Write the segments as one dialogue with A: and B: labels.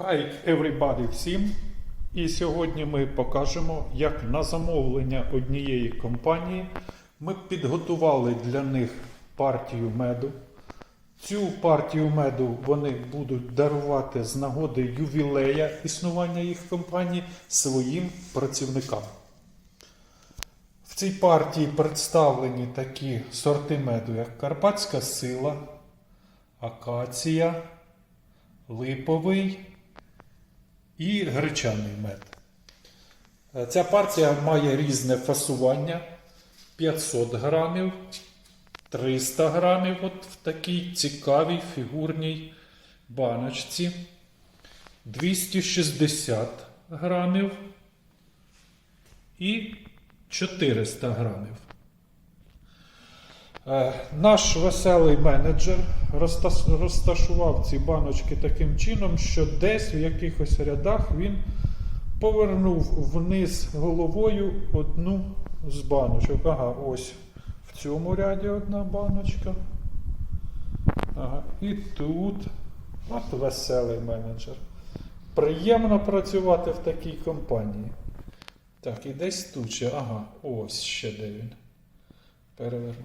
A: Hi everybody всім! І сьогодні ми покажемо, як на замовлення однієї компанії ми підготували для них партію меду. Цю партію меду вони будуть дарувати з нагоди ювілея існування їх компанії своїм працівникам. В цій партії представлені такі сорти меду, як Карпатська сила, акація, липовий і гречаний мед. Е, Ця партія має різне фасування: 500 грамів, 300 грамів от в такій цікавій фігурній баночці, 260 грамів і 400 грамів. Е, Наш веселий менеджер розташував ці баночки таким чином, що десь в якихось рядах він повернув вниз головою одну з баночок. Ага, ось в цьому ряді одна баночка. Ага, і тут. От веселий менеджер. Приємно працювати в такій компанії. Так, і десь тут ще. Ага, ось ще де він. Переверну.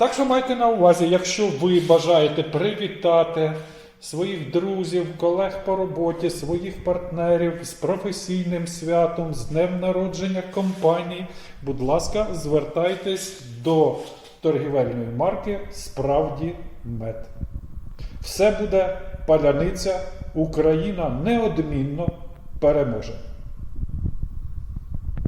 A: Так що майте на увазі, якщо ви бажаєте привітати своїх друзів, колег по роботі, своїх партнерів з професійним святом, з днем народження компанії, будь ласка, звертайтесь до торгівельної марки Справді мед. Все буде паляниця, Україна неодмінно переможе.